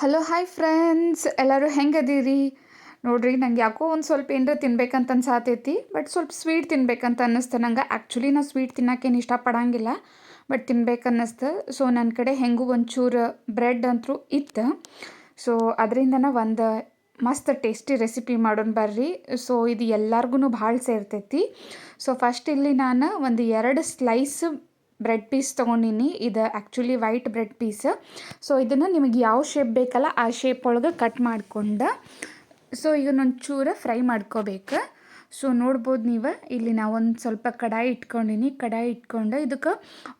Hello, hi friends. ಎಲ್ಲರೂ ಹೆಂಗದೀರಿ? ನೋಡ್ರಿ, ನಂಗೆ ಯಾಕೋ ಒಂದು ಸ್ವಲ್ಪ ಏನರ ತಿನ್ಬೇಕಂತ ಅನ್ಸಾತೈತಿ ಬಟ್ ಸ್ವಲ್ಪ ಸ್ವೀಟ್ ತಿನ್ಬೇಕಂತ ಅನ್ನಿಸ್ತು. ನಂಗೆ ಆ್ಯಕ್ಚುಲಿ ನಾ ಸ್ವೀಟ್ ತಿನ್ನೋಕೇನು ಇಷ್ಟಪಡಂಗಿಲ್ಲ, ಬಟ್ ತಿನ್ಬೇಕು ಅನ್ನಿಸ್ತು ಸೊ ನನ್ನ ಕಡೆ ಹೆಂಗೂ ಒಂಚೂರು ಬ್ರೆಡ್ ಅಂತೂ ಇತ್ತು. ಸೊ ಅದರಿಂದನ ಒಂದು ಮಸ್ತ್ ಟೇಸ್ಟಿ ರೆಸಿಪಿ ಮಾಡೋಣ ಬರ್ರಿ. ಸೊ ಇದು ಎಲ್ಲರಿಗೂ ಭಾಳ ಸೇರ್ತೈತಿ. ಸೊ ಫಸ್ಟ್ ಇಲ್ಲಿ ನಾನು ಒಂದು ಎರಡು ಸ್ಲೈಸ್ ಬ್ರೆಡ್ ಪೀಸ್ ತೊಗೊಂಡಿನಿ. ಇದು actually white bread piece so ಇದನ್ನು ನಿಮಗೆ ಯಾವ ಶೇಪ್ ಬೇಕಲ್ಲ ಆ ಶೇಪ್ ಒಳಗೆ ಕಟ್ ಮಾಡಿಕೊಂಡು ಸೊ ಈಗ ಚೂರ ಫ್ರೈ ಮಾಡ್ಕೋಬೇಕು. ಸೊ ನೋಡ್ಬೋದು ನೀವು. ಇಲ್ಲಿ ನಾವು ಒಂದು ಸ್ವಲ್ಪ ಕಡಾಯಿ ಇಟ್ಕೊಂಡಿನಿ. ಕಡಾಯಿ ಇಟ್ಕೊಂಡು ಇದಕ್ಕೆ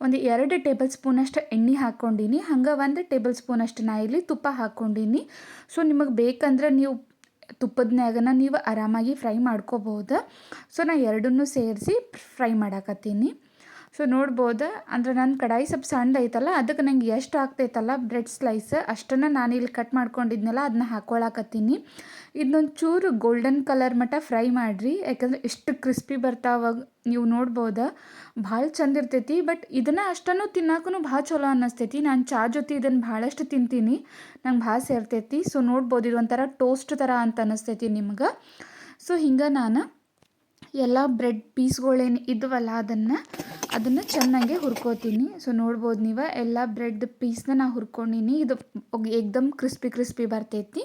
ಒಂದು ಎರಡು ಟೇಬಲ್ ಸ್ಪೂನಷ್ಟು ಎಣ್ಣೆ ಹಾಕ್ಕೊಂಡಿನಿ ಹಂಗೆ ಒಂದು ಟೇಬಲ್ ಸ್ಪೂನಷ್ಟು ನಾ ಇಲ್ಲಿ ತುಪ್ಪ ಹಾಕ್ಕೊಂಡಿನಿ ಸೊ ನಿಮಗೆ ಬೇಕಂದ್ರೆ ನೀವು ತುಪ್ಪದನ್ಯಾಗನ ನೀವು ಆರಾಮಾಗಿ ಫ್ರೈ ಮಾಡ್ಕೋಬೋದು. ಸೊ ನಾ ಎರಡನ್ನೂ ಸೇರಿಸಿ ಫ್ರೈ ಮಾಡಾಕತ್ತೀನಿ. ಸೊ ನೋಡ್ಬೋದು. ಅಂದ್ರೆ ನನ್ನ ಕಡಾಯಿ ಸ್ವಲ್ಪ ಸಣ್ಣ ಐತಲ್ಲ, ಅದಕ್ಕೆ ನಂಗೆ ಎಷ್ಟು ಆಗ್ತೈತಲ್ಲ ಬ್ರೆಡ್ ಸ್ಲೈಸ್, ಅಷ್ಟನ್ನು ನಾನು ಇಲ್ಲಿ ಕಟ್ ಮಾಡ್ಕೊಂಡಿದ್ನಲ್ಲ ಅದನ್ನ ಹಾಕ್ಕೊಳಕತ್ತೀನಿ ಇದನ್ನೊಂದು ಚೂರು ಗೋಲ್ಡನ್ ಕಲರ್ ಮಟ್ಟ ಫ್ರೈ ಮಾಡಿರಿ. ಯಾಕಂದ್ರೆ ಎಷ್ಟು ಕ್ರಿಸ್ಪಿ ಬರ್ತಾವಾಗ ನೀವು ನೋಡ್ಬೋದು. ಭಾಳ ಚಂದ ಇರ್ತೈತಿ ಬಟ್ ಇದನ್ನು ಅಷ್ಟನ್ನು ತಿನ್ನಕ್ಕೂ ಭಾಳ ಚಲೋ ಅನ್ನಿಸ್ತೈತಿ. ನಾನು ಚಾ ಜೊತೆ ಇದನ್ನು ಭಾಳಷ್ಟು ತಿಂತೀನಿ. ನಂಗೆ ಭಾಳ ಸೇರ್ತೈತಿ. ಸೊ ನೋಡ್ಬೋದು, ಇದೊಂಥರ ಟೋಸ್ಟ್ ಥರ ಅಂತ ಅನ್ನಿಸ್ತೈತಿ ನಿಮ್ಗೆ. ಸೊ ಹಿಂಗೆ ನಾನು ಎಲ್ಲ ಬ್ರೆಡ್ ಪೀಸ್ಗಳೇನು ಇದ್ವಲ್ಲ ಅದನ್ನು ಅದನ್ನು ಚೆನ್ನಾಗಿ ಹುರ್ಕೋತೀನಿ. ಸೊ ನೋಡ್ಬೋದು ನೀವು? ಎಲ್ಲ ಬ್ರೆಡ್ ಪೀಸ್ನ ನಾ ಹುರ್ಕೊಂಡಿನಿ. ಇದು ಏಕ್ದಮ್ ಕ್ರಿಸ್ಪಿ ಕ್ರಿಸ್ಪಿ ಬರ್ತೈತಿ.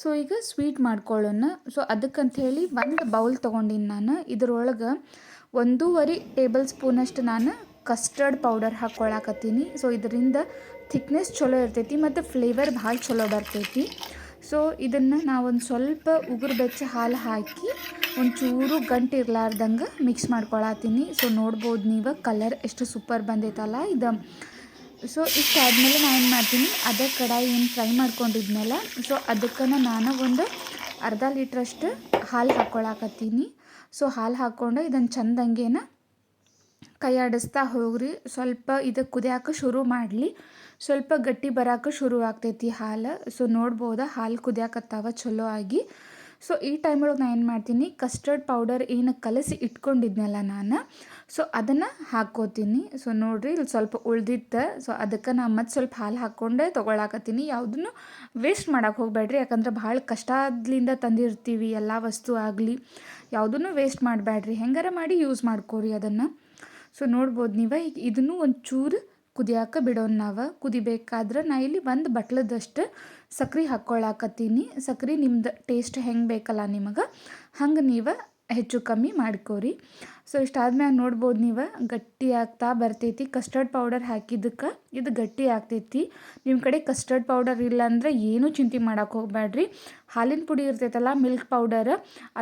ಸೊ ಈಗ ಸ್ವೀಟ್ ಮಾಡ್ಕೊಳ್ಳೋಣ. ಸೊ ಅದಕ್ಕಂತ ಹೇಳಿ ಒಂದು ಬೌಲ್ ತೊಗೊಂಡಿನಿ ನಾನು. ಇದರೊಳಗೆ ಒಂದೂವರೆ ಟೇಬಲ್ ಸ್ಪೂನಷ್ಟು ನಾನು ಕಸ್ಟರ್ಡ್ ಪೌಡರ್ ಹಾಕ್ಕೊಳ್ಳಾಕತ್ತೀನಿ ಸೊ ಇದರಿಂದ ಥಿಕ್ನೆಸ್ ಚಲೋ ಇರ್ತೈತಿ, ಮತ್ತು ಫ್ಲೇವರ್ ಭಾಳ ಚಲೋ ಬರ್ತೈತಿ. ಸೊ ಇದನ್ನು ನಾವೊಂದು ಸ್ವಲ್ಪ ಉಗುರು ಬೆಚ್ಚ ಹಾಲು ಹಾಕಿ ಒಂಚೂರು ಗಂಟು ಇರಲಾರ್ದಂಗೆ ಮಿಕ್ಸ್ ಮಾಡ್ಕೊಳತ್ತೀನಿ ಸೊ ನೋಡ್ಬೋದು ನೀವು ಕಲರ್ ಎಷ್ಟು ಸೂಪರ್ ಬಂದೈತಲ್ಲ ಇದು. ಸೊ ಇಷ್ಟಾದ್ಮೇಲೆ ನಾನು ಏನು ಮಾಡ್ತೀನಿ, ಅದೇ ಕಡಾಯಿ ಏನು ಫ್ರೈ ಮಾಡ್ಕೊಂಡಿದ್ಮೇಲೆ ಸೊ ಅದಕ್ಕೆ ನಾನು ಒಂದು ಅರ್ಧ ಲೀಟ್ರಷ್ಟು ಹಾಲು ಹಾಕ್ಕೊಳಕತ್ತೀನಿ ಸೊ ಹಾಲು ಹಾಕ್ಕೊಂಡು ಇದನ್ನು ಚಂದಂಗೇನ ಕೈ ಆಡಿಸ್ತಾ ಹೋಗ್ರಿ. ಸ್ವಲ್ಪ ಇದು ಕುದಿಯೋಕೆ ಶುರು ಮಾಡಲಿ. ಸ್ವಲ್ಪ ಗಟ್ಟಿ ಬರೋಕೆ ಶುರು ಆಗ್ತೈತಿ ಹಾಲು. ಸೊ ನೋಡ್ಬೋದು? ಹಾಲು ಕುದಿಯಾಕತ್ತಾವ, ಚಲೋ ಆಗಿ. ಸೊ ಈ ಟೈಮೊಳಗೆ ನಾನು ಏನು ಮಾಡ್ತೀನಿ? ಕಸ್ಟರ್ಡ್ ಪೌಡರ್ ಏನು ಕಲಸಿ ಇಟ್ಕೊಂಡಿದ್ನಲ್ಲ ನಾನು. ಸೊ ಅದನ್ನು ಹಾಕ್ಕೋತೀನಿ. ಸೊ ನೋಡಿರಿ ಇಲ್ಲಿ ಸ್ವಲ್ಪ ಉಳ್ದಿತ್ತು ಸೊ ಅದಕ್ಕೆ ನಾನು ಮತ್ತೆ ಸ್ವಲ್ಪ ಹಾಲು ಹಾಕ್ಕೊಂಡೆ ತೊಗೊಳಕತ್ತೀನಿ. ಯಾವುದನ್ನು ವೇಸ್ಟ್ ಮಾಡೋಕೆ ಹೋಗಬೇಡ್ರಿ ಯಾಕಂದ್ರೆ ಭಾಳ ಕಷ್ಟದಿಂದ ತಂದಿರ್ತೀವಿ ಎಲ್ಲ ವಸ್ತು ಆಗಲಿ. ಯಾವುದನ್ನು ವೇಸ್ಟ್ ಮಾಡಬೇಡ್ರಿ ಹೆಂಗಾರ ಮಾಡಿ ಯೂಸ್ ಮಾಡ್ಕೋರಿ ಅದನ್ನು. ಸೊ ನೋಡ್ಬೋದು ನೀವು? ಈಗ ಇದನ್ನು ಒಂಚೂರು ಕುದಿಯಾಕ ಬಿಡೋಣ ನಾವು. ಕುದಿಬೇಕಾದ್ರೆ ನಾ ಇಲ್ಲಿ ಒಂದು ಬಟ್ಲದಷ್ಟು ಸಕ್ರೆ ಹಾಕ್ಕೊಳಕತ್ತೀನಿ. ಸಕ್ರೆ ನಿಮ್ದು ಟೇಸ್ಟ್ ಹೆಂಗೆ ಬೇಕಲ್ಲ ನಿಮಗೆ. ಹಂಗೆ ನೀವು ಹೆಚ್ಚು ಕಮ್ಮಿ ಮಾಡ್ಕೋರಿ. ಸೊ ಇಷ್ಟಾದ್ಮೇಲೆ ನೋಡ್ಬೋದು ನೀವು. ಗಟ್ಟಿ ಆಗ್ತಾ ಬರ್ತೈತಿ. ಕಸ್ಟರ್ಡ್ ಪೌಡರ್ ಹಾಕಿದ್ದಕ್ಕೆ ಇದು ಗಟ್ಟಿ ಆಗ್ತೈತಿ. ನಿಮ್ಮ ಕಡೆ ಕಸ್ಟರ್ಡ್ ಪೌಡರ್ ಇಲ್ಲ ಅಂದ್ರೆ ಏನೂ ಚಿಂತೆ ಮಾಡೋಕೆ ಹೋಗಬೇಡ್ರಿ ಹಾಲಿನ ಪುಡಿ ಇರ್ತೈತಲ್ಲ ಮಿಲ್ಕ್ ಪೌಡರ್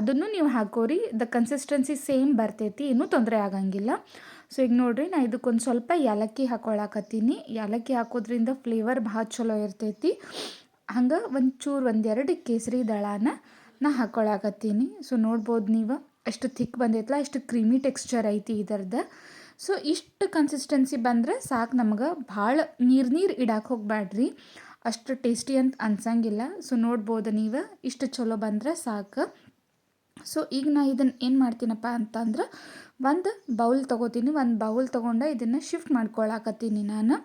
ಅದನ್ನು ನೀವು ಹಾಕೋರಿ. ದ ಕನ್ಸಿಸ್ಟೆನ್ಸಿ ಸೇಮ್ ಬರ್ತೈತಿ. ಏನೂ ತೊಂದರೆ ಆಗಂಗಿಲ್ಲ. ಸೊ ಈಗ ನೋಡಿರಿ, ನಾ ಇದಕ್ಕೊಂದು ಸ್ವಲ್ಪ ಏಲಕ್ಕಿ ಹಾಕೊಳಕತ್ತೀನಿ. ಏಲಕ್ಕಿ ಹಾಕೋದ್ರಿಂದ ಫ್ಲೇವರ್ ಭಾಳ ಚಲೋ ಇರ್ತೈತಿ. ಹಂಗೆ ಒಂಚೂರು ಒಂದೆರಡು ಕೇಸರಿ ದಳಾನ ನಾ ಹಾಕೊಳಕತ್ತೀನಿ. ಸೊ ನೋಡ್ಬೋದು ನೀವು? ಎಷ್ಟು ಥಿಕ್ ಬಂದೈತಲ್ಲ ಎಷ್ಟು ಕ್ರೀಮಿ ಟೆಕ್ಸ್ಚರ್ ಐತಿ ಇದರದ್ದು. ಸೊ ಇಷ್ಟು ಕನ್ಸಿಸ್ಟೆನ್ಸಿ ಬಂದರೆ ಸಾಕು ನಮ್ಗೆ ಭಾಳ ನೀರು ನೀರು ಇಡಕ್ಕೆ ಹೋಗ್ಬೇಡ್ರಿ ಅಷ್ಟು ಟೇಸ್ಟಿ ಅಂತ ಅನ್ಸಂಗಿಲ್ಲ. ಸೊ ನೋಡ್ಬೋದು ನೀವು? ಇಷ್ಟು ಚಲೋ ಬಂದ್ರೆ ಸಾಕು. ಸೊ ಈಗ ನಾ ಇದನ್ನು ಏನು ಮಾಡ್ತೀನಪ್ಪ ಅಂತಂದ್ರೆ ಒಂದು ಬೌಲ್ ತೊಗೋತೀನಿ, ಒಂದು ಬೌಲ್ ತೊಗೊಂಡು ಇದನ್ನು ಶಿಫ್ಟ್ ಮಾಡ್ಕೊಳಕತ್ತೀನಿ ನಾನು.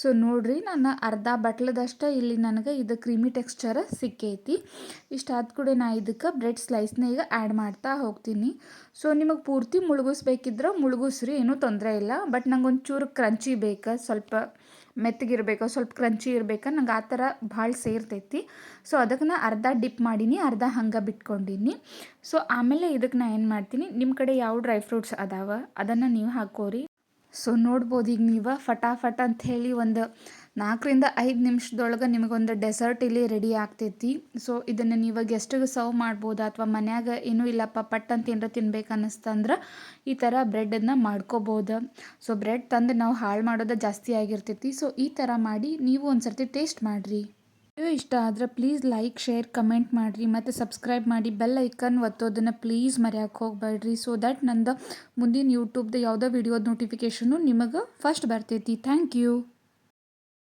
ಸೊ ನೋಡಿರಿ ನಾನು ಅರ್ಧ ಬಟ್ಲದಷ್ಟು ಇಲ್ಲಿ ನನಗೆ ಇದು ಕ್ರೀಮಿ ಟೆಕ್ಸ್ಚರ್ ಸಿಕ್ಕೈತಿ. ಇಷ್ಟಾದ ಕೂಡ ನಾ ಇದಕ್ಕೆ ಬ್ರೆಡ್ ಸ್ಲೈಸ್ನ ಈಗ ಆ್ಯಡ್ ಮಾಡ್ತಾ ಹೋಗ್ತೀನಿ. ಸೊ ನಿಮಗೆ ಪೂರ್ತಿ ಮುಳುಗಿಸ್ಬೇಕಿದ್ರೆ ಮುಳುಗಿಸ್ರಿ, ಏನೂ ತೊಂದರೆ ಇಲ್ಲ. ಬಟ್ ನಂಗೆ ಒಂಚೂರು ಕ್ರಂಚಿ ಬೇಕು ಸ್ವಲ್ಪ ಮೆತ್ತಗಿರ್ಬೇಕು, ಸ್ವಲ್ಪ ಕ್ರಂಚಿ ಇರ್ಬೇಕು, ನಂಗೆ ಆ ಥರ ಭಾಳ ಸೇರ್ತೈತಿ. ಸೊ ಅದಕ್ಕೆ ನಾ ಅರ್ಧ ಡಿಪ್ ಮಾಡೀನಿ, ಅರ್ಧ ಹಂಗೆ ಬಿಟ್ಕೊಂಡಿನಿ. ಸೊ ಆಮೇಲೆ ಇದಕ್ಕೆ ನಾ ಏನು ಮಾಡ್ತೀನಿ ನಿಮ್ಮ ಕಡೆ ಯಾವ ಡ್ರೈ ಫ್ರೂಟ್ಸ್ ಅದಾವ, ಅದನ್ನು ನೀವು ಹಾಕೋರಿ. ಸೊ ನೋಡ್ಬೋದು ಈಗ ನೀವು, ಫಟಾಫಟ್ ಅಂತ ಹೇಳಿ ಒಂದು ನಾಲ್ಕರಿಂದ ಐದು ನಿಮಿಷದೊಳಗೆ ನಿಮಗೊಂದು ಡೆಸರ್ಟ್ ಇಲ್ಲಿ ರೆಡಿ ಆಗ್ತೈತಿ. ಸೊ ಇದನ್ನು ನೀವು ಗೆಸ್ಟಿಗೆ ಸರ್ವ್ ಮಾಡ್ಬೋದು ಅಥವಾ ಮನ್ಯಾಗ ಏನೂ ಇಲ್ಲಪ್ಪ ಪಟ್ ಅಂತ ಏನಾರ ತಿನ್ಬೇಕು ಅನ್ನಿಸ್ತಂದ್ರೆ ಈ ಥರ ಬ್ರೆಡನ್ನು ಮಾಡ್ಕೋಬೋದು. ಸೊ ಬ್ರೆಡ್ ತಂದು ನಾವು ಹಾಳು ಮಾಡೋದು ಜಾಸ್ತಿ ಆಗಿರ್ತೈತಿ. ಸೊ ಈ ಥರ ಮಾಡಿ ನೀವು ಒಂದು ಸರ್ತಿ ಟೇಸ್ಟ್ ಮಾಡಿರಿ. ವಿಡಿಯೋ ಇಷ್ಟ ಆದರೆ ಪ್ಲೀಸ್ ಲೈಕ್ ಶೇರ್ ಕಮೆಂಟ್ ಮಾಡಿರಿ. ಮತ್ತು ಸಬ್ಸ್ಕ್ರೈಬ್ ಮಾಡಿ ಬೆಲ್ ಐಕನ್ ಒತ್ತೋದನ್ನು ಪ್ಲೀಸ್ ಮರೆಯೋಕ್ಕೆ ಹೋಗ್ಬೇಡ್ರಿ. ಸೊ ದಟ್ ನಂದು ಮುಂದಿನ ಯೂಟ್ಯೂಬ್ದು ಯಾವುದೋ ವಿಡಿಯೋದ ನೋಟಿಫಿಕೇಷನು ನಿಮಗೆ ಫಸ್ಟ್ ಬರ್ತೈತಿ. Thank you